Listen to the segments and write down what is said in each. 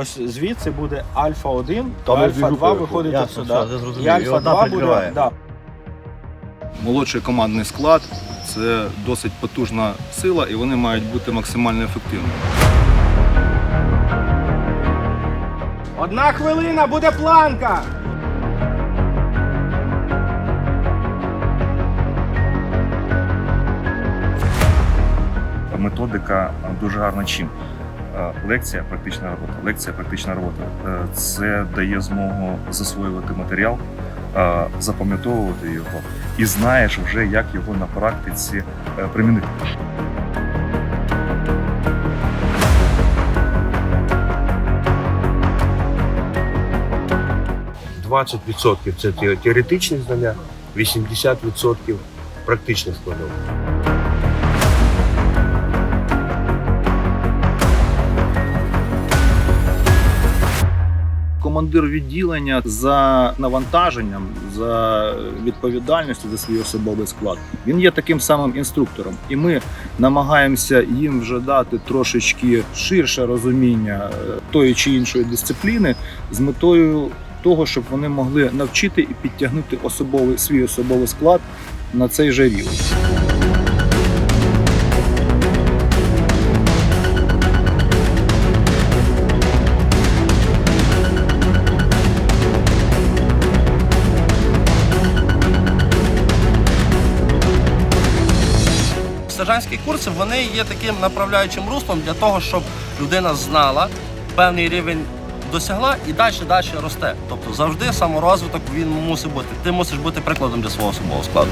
Ось звідси буде альфа 1, Там альфа дві 2 групи. виходить Ясно, сюди. зрозумів. І І альфа одна 2 буде. прикриває. Да. Молодший командний склад це досить потужна сила, і вони мають бути максимально ефективними. Одна хвилина буде планка. Методика дуже гарна чим. Е, Лекція, практична робота. Лекція, практична робота. Е, Це дає змогу засвоювати матеріал, е, запам'ятовувати його і знаєш вже, як його на практиці примінити. – 20% це теоретичні знання, 80% практичних складових. Командир відділення за навантаженням, за відповідальністю за свій особовий склад. Він є таким самим інструктором, і ми намагаємося їм вже дати трошечки ширше розуміння е, тої чи іншої дисципліни з метою того, щоб вони могли навчити і підтягнути особовий свій особовий склад на цей же рівень. Курси вони є таким направляючим руслом для того, щоб людина знала певний рівень досягла і далі далі росте. Тобто завжди саморозвиток він мусить бути. Ти мусиш бути прикладом для свого особового складу.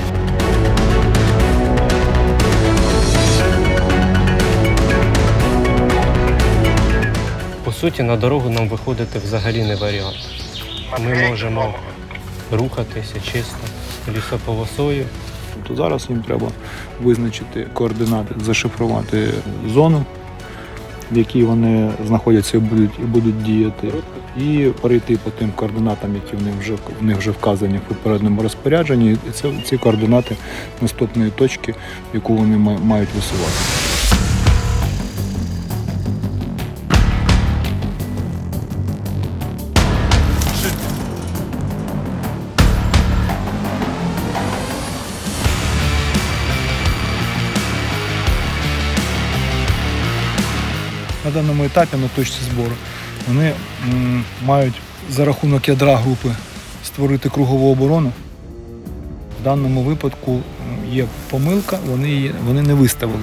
По суті, на дорогу нам виходити взагалі не варіант. Ми можемо рухатися чисто лісополосою. То зараз їм треба визначити координати, зашифрувати зону, в якій вони знаходяться і будуть, і будуть діяти, і перейти по тим координатам, які в них вже в них вже вказані в попередньому розпорядженні. І це ці координати наступної точки, яку вони мають висувати. Даному етапі на точці збору вони мають за рахунок ядра групи створити кругову оборону. В даному випадку є помилка, вони, вони не виставили.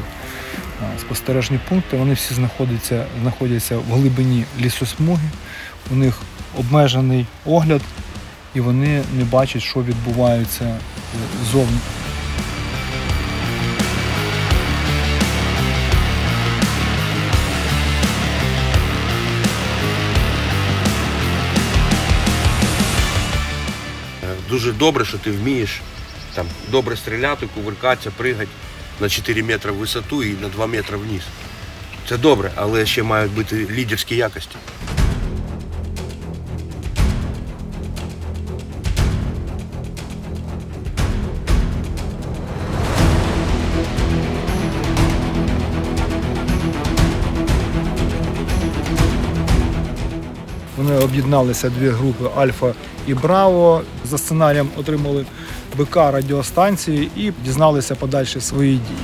Спостережні пункти, вони всі знаходяться, знаходяться в глибині лісосмуги, у них обмежений огляд, і вони не бачать, що відбувається е, Дуже добре, що ти вмієш там добре стріляти, кувыркатися, пригати на 4 метри в висоту і на 2 метри вниз. Це добре, але ще мають бути лідерські якості. Вони об'єдналися дві групи Альфа і Браво. За сценарієм отримали БК радіостанції і дізналися подальші свої дії.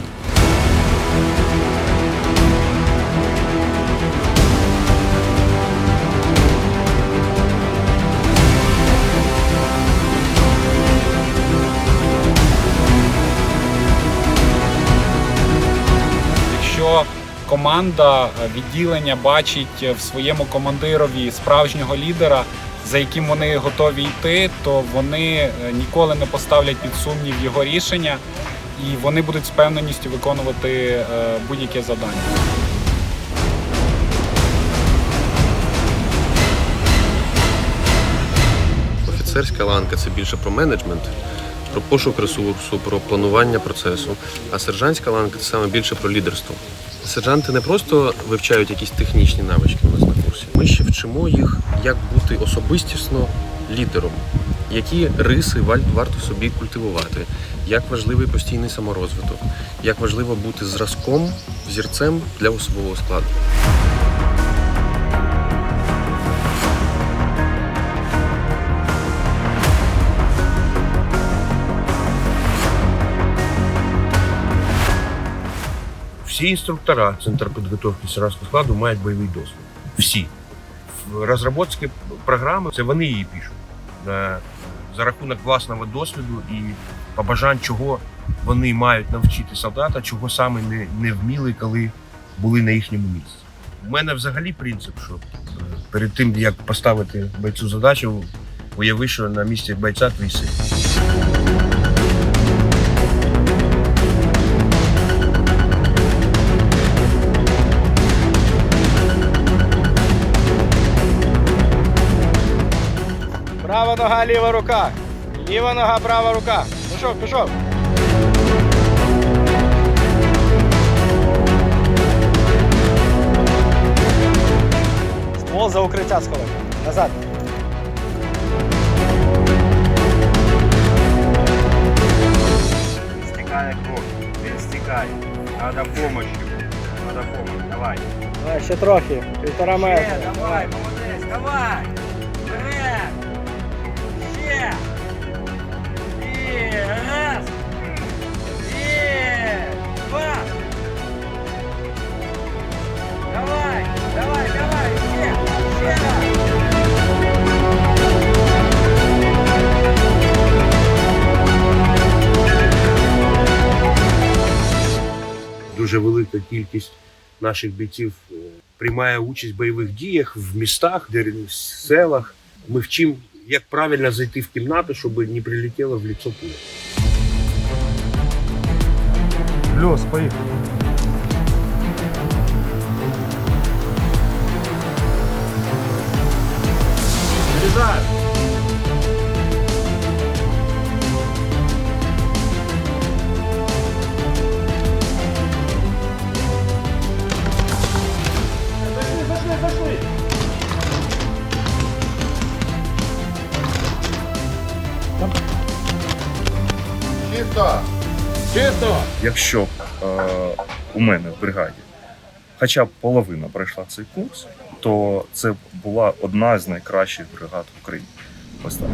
Команда відділення бачить в своєму командирові справжнього лідера, за яким вони готові йти, то вони е, ніколи не поставлять під сумнів його рішення і вони будуть з певненістю виконувати е, будь-яке завдання. Офіцерська ланка це більше про менеджмент, про пошук ресурсу, про планування процесу. А сержантська ланка це саме більше про лідерство. Сержанти не просто вивчають якісь технічні навички у нас на курсі. Ми ще вчимо їх, як бути особистісно лідером, які риси варто собі культивувати, як важливий постійний саморозвиток, як важливо бути зразком, взірцем для особового складу. Всі інструктора Центр підготовки селянського складу мають бойовий досвід. Всі. В розробці програми це вони її пишуть. Е, За рахунок власного досвіду і побажань, чого вони мають навчити солдата, чого саме не, не вміли, коли були на їхньому місці. У мене взагалі принцип, що е, перед тим, як поставити бойцю задачу, уяви, що на місці бойця твій син. Нога, ліва рука. Ліва нога, права рука. Пішов, пішов. Ствол за укриття сховай. Назад. Стекает кровь, перестекает. Надо помощью. Надо помощь, давай. Давай, ще трохи. Півтора метра. Ще, давай, молодець, давай. Давай, давай, давай, дуже велика кількість наших бійців е, приймає участь в бойових діях в містах, в селах. Ми вчимо, як правильно зайти в кімнату, щоб не прилетіло в лицо пуля. Льос, поїхали. Якщо е, у мене в бригаді хоча б половина пройшла цей курс, то це була одна з найкращих бригад в Україні. Ось так.